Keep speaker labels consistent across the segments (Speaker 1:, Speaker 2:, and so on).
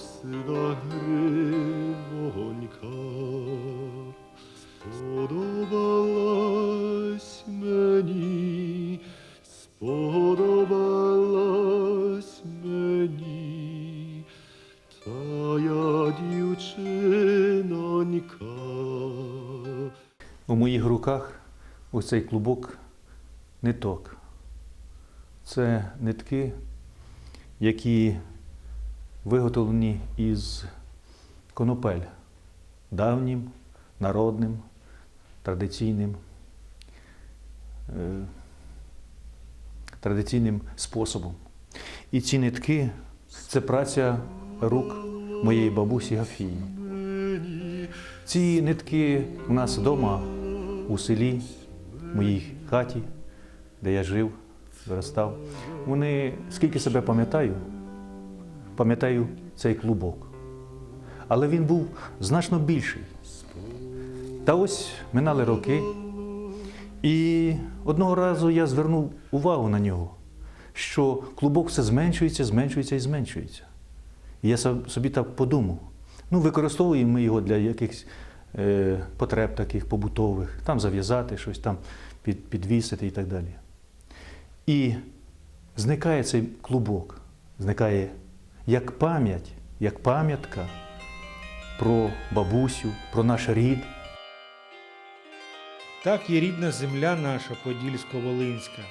Speaker 1: сина гривонька сподобалась мені, сподобалась мені, та я дівчинонька.
Speaker 2: У моїх руках ось цей клубок ниток. Це нитки, які виготовлені із конопель давнім, народним, традиційним, е, традиційним способом. І ці нитки це праця рук моєї бабусі Гафії. Ці нитки у нас вдома у селі, в моїй хаті, де я жив, виростав. Вони, скільки себе пам'ятаю, пам'ятаю цей клубок. Але він був значно більший. Та ось минали роки, і одного разу я звернув увагу на нього, що клубок все зменшується, зменшується і зменшується. І я собі так подумав. Ну, використовуємо ми його для якихось е, потреб таких побутових, там зав'язати щось, там під, підвісити і так далі. І зникає цей клубок, зникає як пам'ять, як пам'ятка про бабусю, про наш рід.
Speaker 3: Так і рідна земля наша Подільсько-Волинська.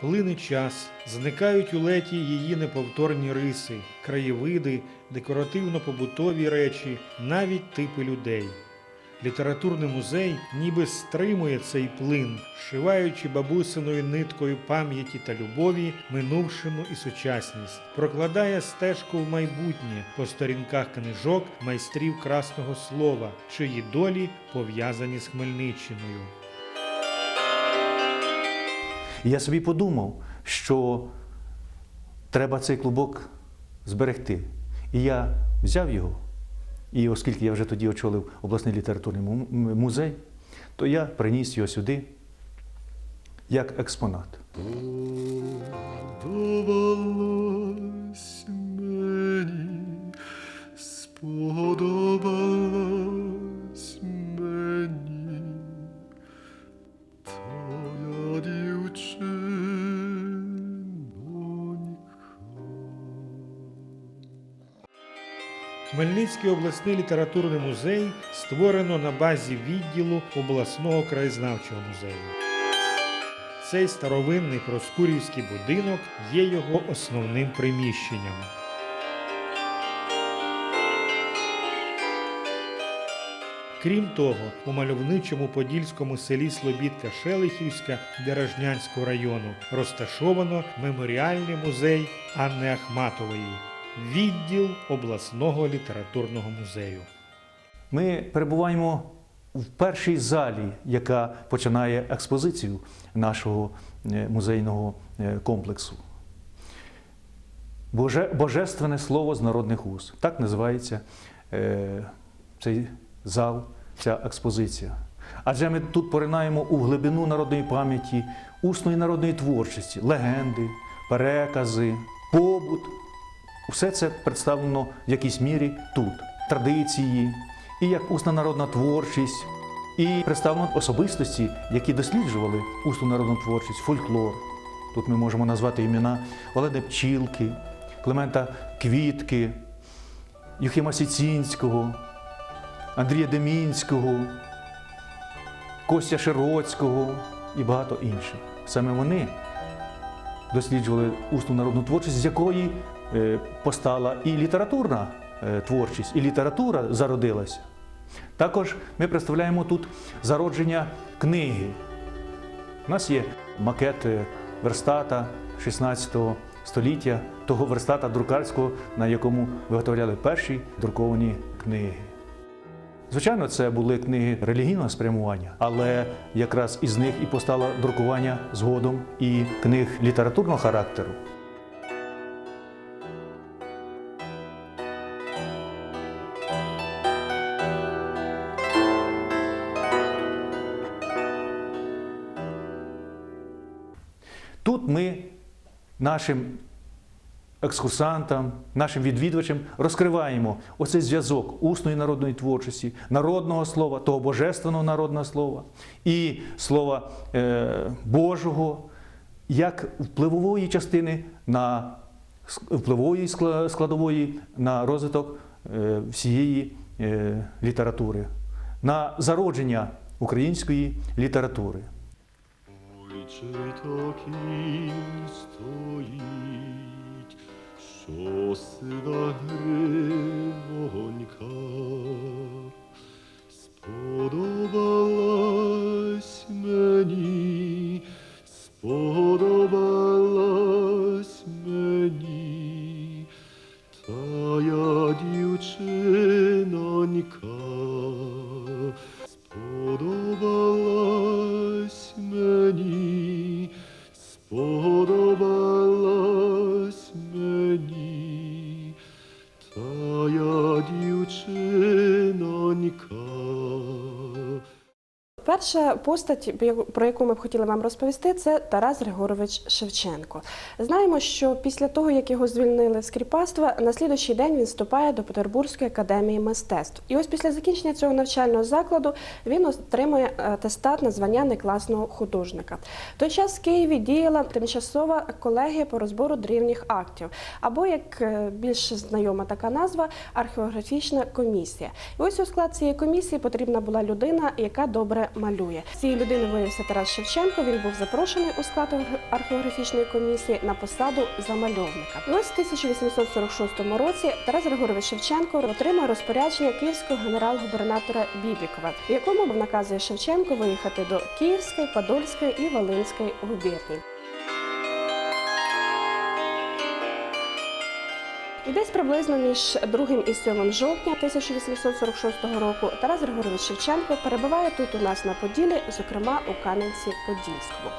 Speaker 3: Плине час, зникають у леті її неповторні риси, краєвиди, декоративно-побутові речі, навіть типи людей. Літературний музей ніби стримує цей плин, шиваючи бабусиною ниткою пам'яті та любові минувшину і сучасність, прокладає стежку в майбутнє по сторінках книжок майстрів красного слова, чиї долі пов'язані з Хмельниччиною.
Speaker 2: Я собі подумав, що треба цей клубок зберегти. І я взяв його, і оскільки я вже тоді очолив обласний літературний музей, то я приніс його сюди як експонат.
Speaker 1: Сподобалась мені, сподобалась
Speaker 3: Хмельницький обласний літературний музей створено на базі відділу обласного краєзнавчого музею. Цей старовинний проскурівський будинок є його основним приміщенням. Крім того, у мальовничому подільському селі Слобідка Шелихівська Деражнянського району розташовано меморіальний музей Анни Ахматової, відділ обласного літературного музею.
Speaker 2: Ми перебуваємо в першій залі, яка починає експозицію нашого е, музейного е, комплексу. Боже, Божественне слово з народних уст. Так називається е, цей зал, ця експозиція. Адже ми тут поринаємо у глибину народної пам'яті, усної народної творчості, легенди, перекази, побут. Все це представлено в якійсь мірі тут. Традиції, і як усна народна творчість, і представлено особистості, які досліджували усну народну творчість, фольклор. Тут ми можемо назвати імена Олени Пчілки, Климента Квітки, Юхима Сіцінського, Андрія Демінського, Костя Широцького і багато інших. Саме вони досліджували усну народну творчість, з якої постала і літературна е, творчість, і література зародилася. Також ми представляємо тут зародження книги. У нас є макет е, верстата 16 століття, того верстата друкарського, на якому виготовляли перші друковані книги. Звичайно, це були книги релігійного спрямування, але якраз із них і постало друкування згодом і книг літературного характеру. Нашим екскурсантам, нашим відвідувачам розкриваємо оцей зв'язок усної народної творчості, народного слова, того божественного народного слова і слова е, Божого, як впливової частини на впливової складової на розвиток е, всієї е, літератури, на зародження української літератури.
Speaker 1: Ой, чи таким стоїть, що сива гривонька сподобалась мені, сподобалась мені, та я дівчинонька, сподобалась мені, та я дівчинонька.
Speaker 4: Перша постать, про яку ми б хотіли вам розповісти, це Тарас Григорович Шевченко. Знаємо, що після того, як його звільнили з кріпацтва, на слідуючий день він вступає до Петербурзької академії мистецтв. І ось після закінчення цього навчального закладу він отримує атестат на звання некласного художника. В той час в Києві діяла тимчасова колегія по розбору древніх актів, або як е, більш знайома така назва археографічна комісія. І ось у склад цієї комісії потрібна була людина, яка добре малює. Цією людиною виявився Тарас Шевченко. Він був запрошений у склад археографічної комісії на посаду замальовника. Ось в 1846 році Тарас Григорович Шевченко отримує розпорядження київського генерал-губернатора Бібікова, в якому наказує Шевченко виїхати до Київської, Подольської і Волинської губернії. І десь приблизно між 2 і 7 жовтня 1846 року Тарас Григорович Шевченко перебуває тут у нас на Поділі, зокрема у Кам'янці-Подільському.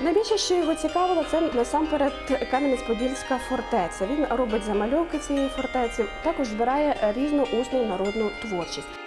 Speaker 4: Найбільше, що його цікавило, це насамперед Кам'янець-Подільська фортеця. Він робить замальовки цієї фортеці, також збирає різну усну народну творчість.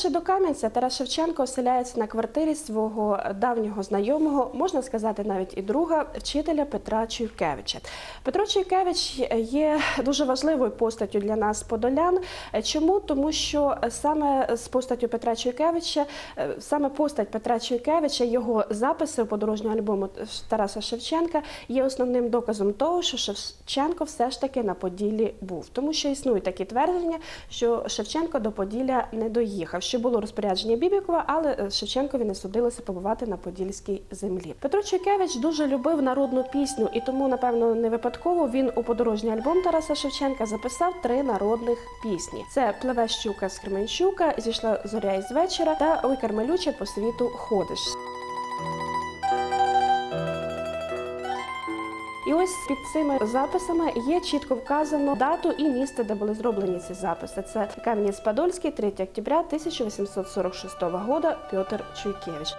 Speaker 4: Приїхавши до Кам'янця, Тарас Шевченко оселяється на квартирі свого давнього знайомого, можна сказати, навіть і друга вчителя Петра Чуйкевича. Петро Чуйкевич є дуже важливою постаттю для нас, подолян. Чому? Тому що саме з постаттю Петра Чуйкевича, е, саме постать Петра Чуйкевича, його записи у подорожнього альбому Тараса Шевченка є основним доказом того, що Шевченко все ж таки на Поділлі був. Тому що існують такі твердження, що Шевченко до Поділля не доїхав, що було розпорядження Бібікова, але е, Шевченкові не судилося побувати на подільській землі. Петро Чуйкевич дуже любив народну пісню, і тому, напевно, не випадково він у подорожній альбом Тараса Шевченка записав три народних пісні: це Плеве щука з Кременчука, зійшла зоря із вечора та Ой, Кармелюче по світу ходиш. І ось під цими записами є чітко вказано дату і місце, де були зроблені ці записи. Це Кам'янець-Подольський, 3 октября 1846 года, Петр Чуйкевич.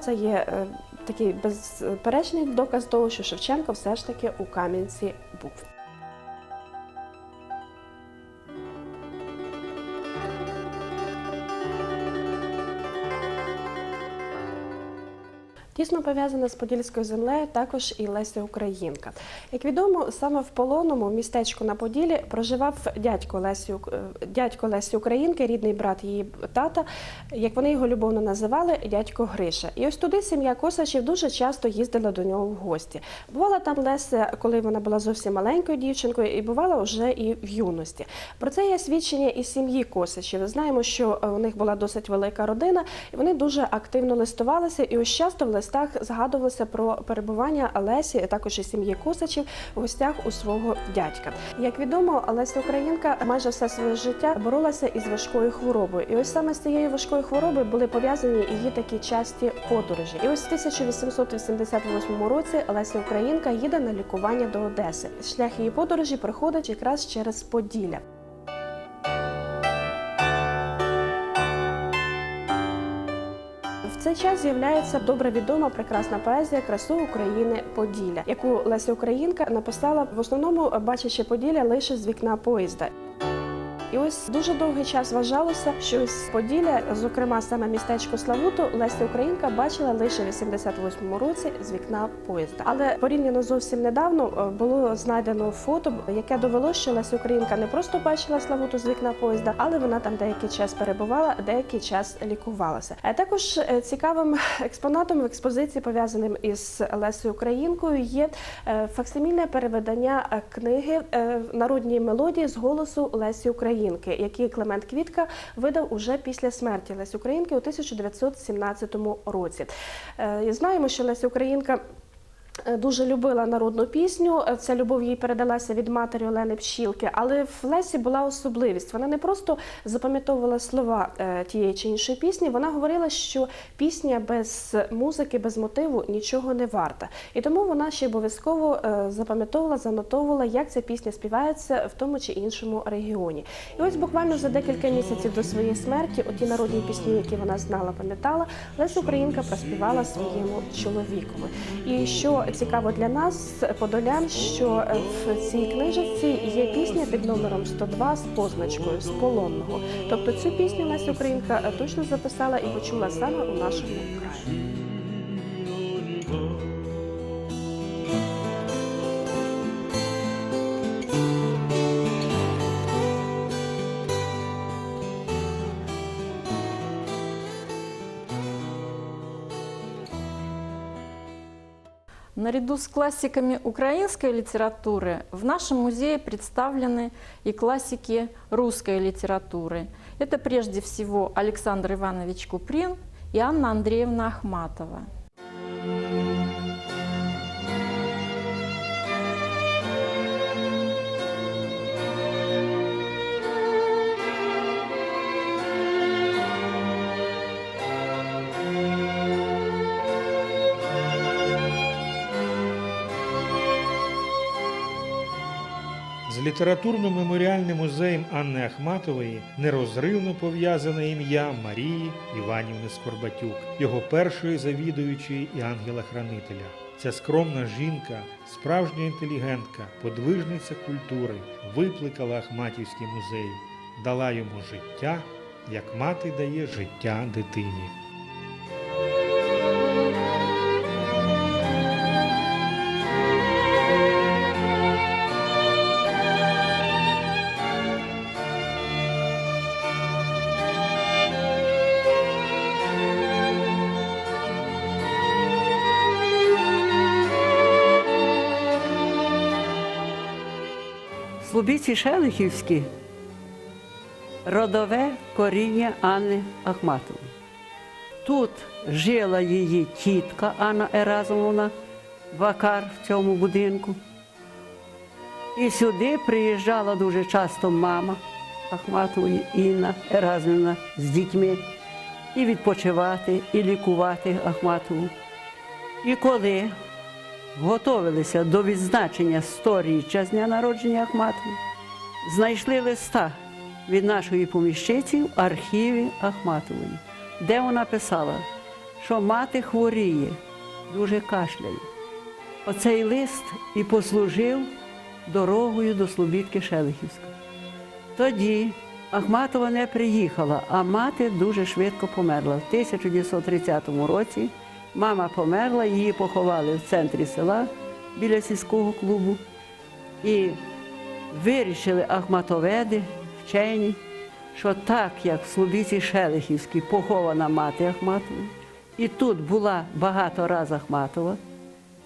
Speaker 4: Це є е, такий безперечний доказ того, що Шевченко все ж таки у Кам'янці був. Тісно пов'язана з Подільською землею також і Леся Українка. Як відомо, саме в полоному містечку на Поділі проживав дядько Лесі, е, дядько Лесі Українки, рідний брат її тата, як вони його любовно називали, дядько Гриша. І ось туди сім'я Косачів дуже часто їздила до нього в гості. Бувала там Леся, коли вона була зовсім маленькою дівчинкою, і бувала вже і в юності. Про це є свідчення і сім'ї Косачів. Знаємо, що е, у них була досить велика родина, і вони дуже активно листувалися. І ось часто в листах згадувалося про перебування Лесі, а також і сім'ї Косачів в гостях у свого дядька. Як відомо, Леся Українка майже все своє життя боролася із важкою хворобою. І ось саме з цією важкою хворобою були пов'язані її такі часті подорожі. І ось в 1888 році Леся Українка їде на лікування до Одеси. Шлях її подорожі проходить якраз через Поділля. Цей час з'являється добре відома прекрасна поезія Красу України Поділля, яку Леся Українка написала в основному бачачи Поділля лише з вікна поїзда. Ось дуже довгий час вважалося, що ось Поділля, зокрема саме містечко Славуту, Леся Українка бачила лише в 88-му році з вікна поїзда. Але порівняно зовсім недавно е, було знайдено фото, яке довело, що Леся Українка не просто бачила Славуту з вікна поїзда, але вона там деякий час перебувала, деякий час лікувалася. А також е, цікавим експонатом в експозиції, пов'язаним із Лесею Українкою, є е, факсимільне переведення е, книги е, народні мелодії з голосу Лесі Українки, які Клемент Квітка видав уже після смерті Лесі Українки у 1917 році. Е, Знаємо, що Леся Українка. Е, Дуже любила народну пісню. Е, Ця любов їй передалася від матері Олени Пщілки. Але в Лесі була особливість. Вона не просто запам'ятовувала слова е, тієї чи іншої пісні. Вона говорила, що пісня без музики, без мотиву нічого не варта. І тому вона ще обов'язково запам'ятовувала, занотовувала, як ця пісня співається в тому чи іншому регіоні. І ось буквально за декілька місяців до своєї смерті, оті народні пісні, які вона знала, пам'ятала, Леся Українка проспівала своєму чоловікові. І що цікаво для нас, подолян, що в цій книжці є пісня під номером 102 з позначкою з полонного. Тобто цю пісню Леся Українка точно записала і почула саме у нашому краї.
Speaker 5: Наряду с классиками украинской литературы в нашем музее представлены и классики русской литературы. Это прежде всего Александр Иванович Куприн и Анна Андреевна Ахматова.
Speaker 3: Літературно-меморіальним музеєм Анни Ахматової нерозривно пов'язане ім'я Марії Іванівни Скорбатюк, його першої завідуючої і ангела-хранителя. Ця скромна жінка, справжня інтелігентка, подвижниця культури, викликала Ахматівський музей, дала йому життя, як мати дає життя дитині.
Speaker 6: Слубіці Шелихівські родове коріння Анни Ахматової. Тут жила її тітка Анна Еразумовна Вакар в цьому будинку. І сюди приїжджала дуже часто мама Ахматової Інна Еразумівна з дітьми і відпочивати, і лікувати Ахматову. І коли готовилися до відзначення 100-річчя з дня народження Ахматової, знайшли листа від нашої поміщиці в архіві Ахматової, де вона писала, що мати хворіє, дуже кашляє. Оцей лист і послужив дорогою до Слобідки Шелихівської. Тоді Ахматова не приїхала, а мати дуже швидко померла. В 1930 році Мама померла, її поховали в центрі села біля сільського клубу. І вирішили Ахматоведи, вчені, що так, як в Слобідці Шелихівській похована мати Ахматова, і тут була багато раз Ахматова,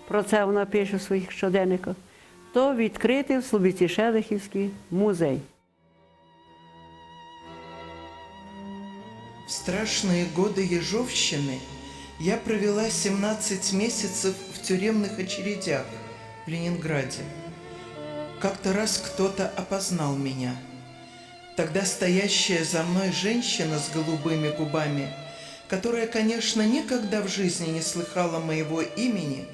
Speaker 6: про це вона пише в своїх щоденниках, то відкрити в Слобідці Шелихівській музей.
Speaker 7: В страшные годы Ежовщины я провела 17 месяцев в тюремных очередях в Ленинграде. Как-то раз кто-то опознал меня. Тогда стоящая за мной женщина с голубыми губами, которая, конечно, никогда в жизни не слыхала моего имени,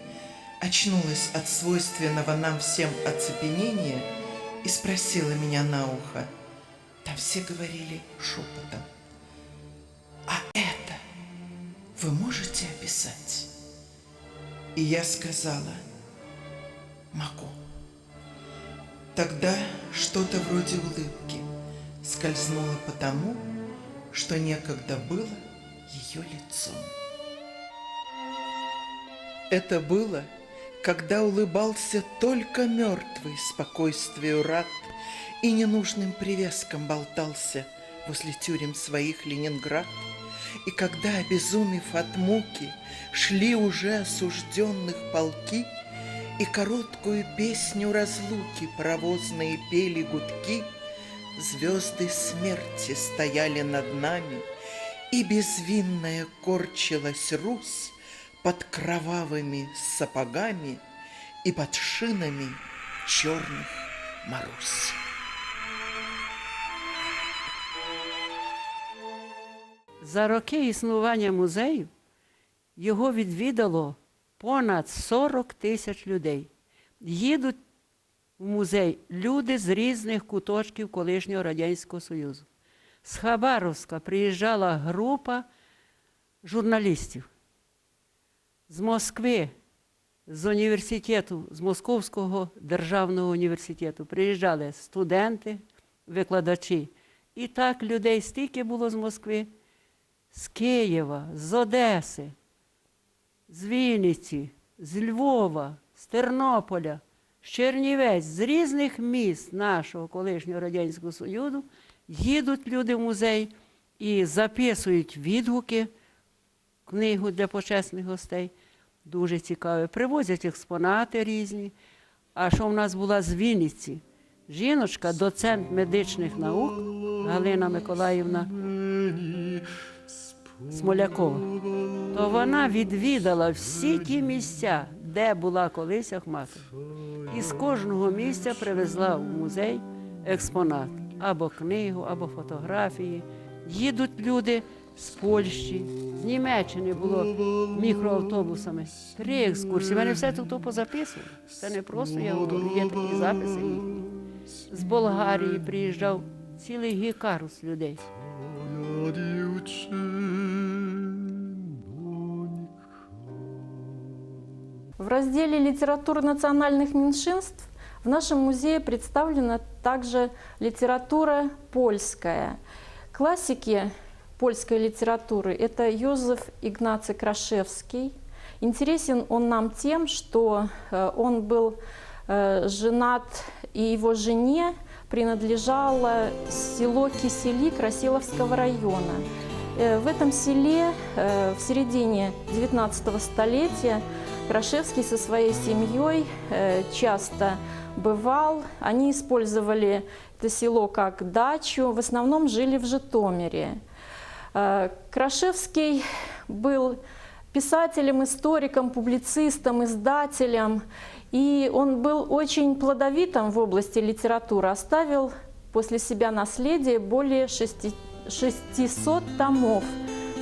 Speaker 7: очнулась от свойственного нам всем оцепенения и спросила меня на ухо. Там все говорили шепотом. А это вы можете описать? И я сказала, могу. Тогда что-то вроде улыбки скользнуло по тому, что некогда было ее лицом. Это было, когда улыбался только мертвый спокойствию рад и ненужным привеском болтался возле тюрем своих Ленинград, и когда, обезумев от муки, шли уже осужденных полки, и короткую песню разлуки паровозные пели гудки, звезды смерти стояли над нами, и безвинная корчилась Русь под кровавыми сапогами и под шинами черных Марусь.
Speaker 6: За роки існування музею його відвідало понад 40 тисяч людей. Їдуть в музей люди з різних куточків колишнього Радянського Союзу. З Хабаровська приїжджала група журналістів. З Москви, з університету, з Московського державного університету приїжджали студенти, викладачі. І так людей стільки було з Москви, з Києва, з Одеси, з Вінниці, з Львова, з Тернополя, з Чернівець, з різних міст нашого колишнього Радянського Союзу їдуть люди в музей і записують відгуки, книгу для почесних гостей. Дуже цікаве. Привозять експонати різні. А що в нас була з Вінниці? Жіночка, доцент медичних наук Галина Миколаївна Смолякова, то вона відвідала всі ті місця, де була колись Ахматова. І з кожного місця привезла в музей експонат або книгу, або фотографії. Їдуть люди з Польщі, з Німеччини було мікроавтобусами. Три екскурсії. Мене все тут позаписували. Це не просто я говорю, є такі записи. З Болгарії приїжджав цілий гікарус людей.
Speaker 5: В разделе «Литература национальных меньшинств» в нашем музее представлена также литература польская. Классики польской литературы – это Йозеф Игнаций Крашевский. Интересен он нам тем, что э, он был э, женат, и его жене принадлежало село Кисели Красиловского района. Э, В этом селе в середине 19 столетия Крашевский со своей семьей э, часто бывал. Они использовали это село как дачу, в основном жили в Житомире. Э, Крашевский был писателем, историком, публицистом, издателем. И он был очень плодовитым в области литературы, оставил после себя наследие более шести- 600 томов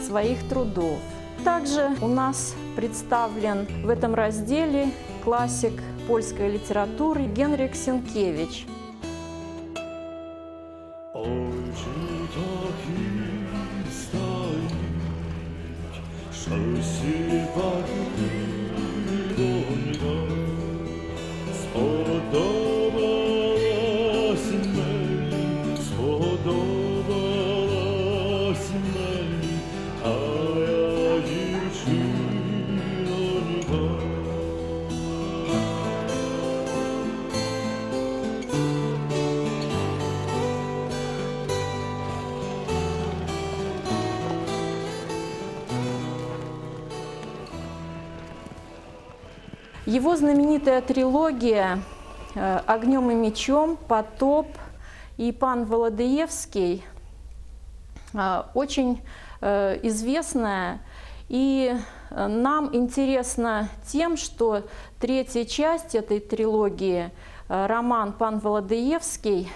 Speaker 5: своих трудов. Также у нас представлен в этом разделе классик польской литературы Генрик Сенкевич.
Speaker 1: Очі
Speaker 5: Его знаменитая трилогия э, «Огнем и мечом», «Потоп» и «Пан Володеевский» э, очень э, известная. И нам интересно тем, что третья часть этой трилогии, роман «Пан Володеевский»,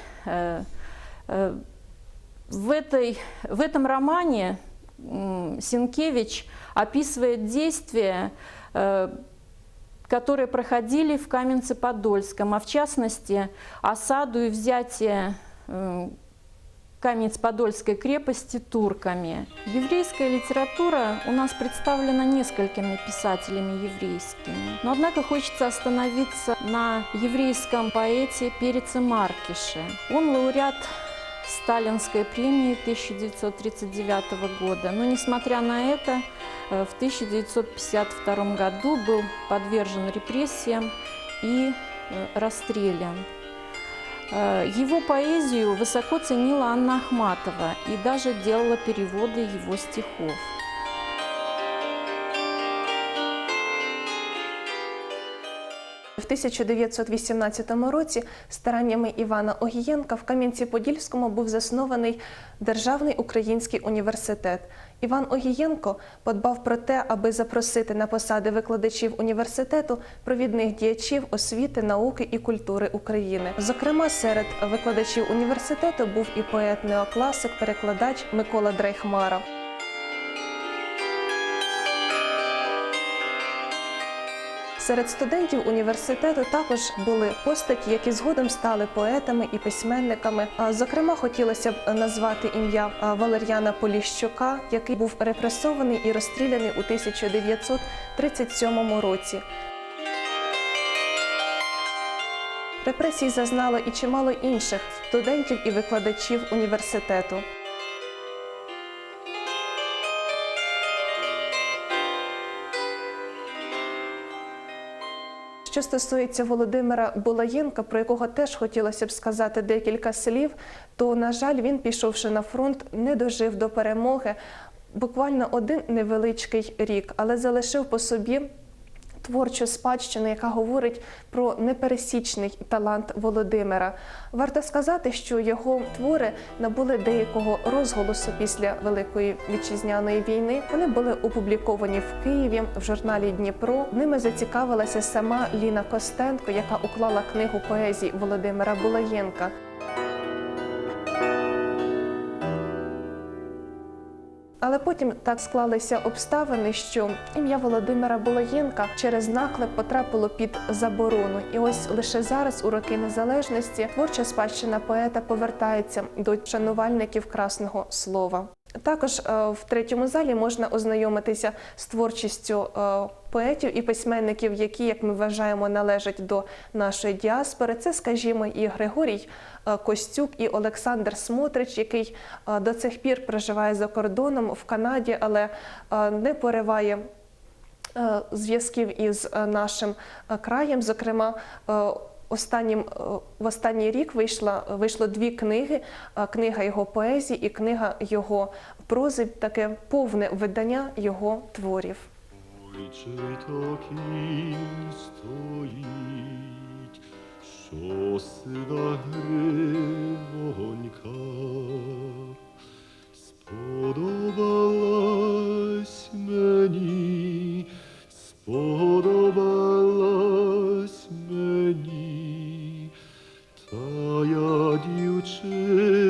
Speaker 5: в, этой, в этом романе м, Сенкевич описывает действия, э, которые проходили в Каменце-Подольском, а в частности осаду и взятие э, Каменец-Подольской крепости турками. Еврейская литература у нас представлена несколькими писателями еврейскими. Но однако хочется остановиться на еврейском поэте Переце Маркише. Он лауреат Сталинской премии 1939 года. Но несмотря на это, э, в 1952 году был подвержен репрессиям и э, расстрелян. Э, Его поэзию высоко ценила Анна Ахматова и даже делала переводы его стихов.
Speaker 8: В 1918 році стараннями Івана Огієнка в Кам'янці-Подільському був заснований Державний український університет. Іван Огієнко подбав про те, аби запросити на посади викладачів університету провідних діячів освіти, науки і культури України. Зокрема, серед викладачів університету був і поет-неокласик, перекладач Микола Дрейхмара. Серед студентів університету також були постаті, які згодом стали поетами і письменниками. Зокрема, хотілося б назвати ім'я Валер'яна Поліщука, який був репресований і розстріляний у 1937 році. Репресій зазнало і чимало інших студентів і викладачів університету. Що стосується Володимира Булаєнка, про якого теж хотілося б сказати декілька слів, то, на жаль, він, пішовши на фронт, не дожив до перемоги. Буквально один невеличкий рік, але залишив по собі творчу спадщину, яка говорить про непересічний талант Володимира. Варто сказати, що його твори набули деякого розголосу після Великої вітчизняної війни. Вони були опубліковані в Києві в журналі Дніпро. Ними зацікавилася сама Ліна Костенко, яка уклала книгу поезії Володимира Булаєнка. Але потім так склалися обставини, що ім'я Володимира Булаєнка через наклеп потрапило під заборону. І ось лише зараз, у роки незалежності, творча спадщина поета повертається до шанувальників красного слова. Також е, в третьому залі можна ознайомитися з творчістю е, поетів і письменників, які, як ми вважаємо, належать до нашої діаспори. Це, скажімо, і Григорій Костюк, і Олександр Смотрич, який е, до цих пір проживає за кордоном в Канаді, але е, не пориває е, зв'язків із е, нашим е, краєм. Зокрема, е, останнім е, в останній рік вийшла вийшло дві книги: е, книга його поезії і книга його прози, таке повне видання його творів.
Speaker 1: Стоїть, сосна гривонька сподобалась мені, сподобалась мені, та я дівчинонька.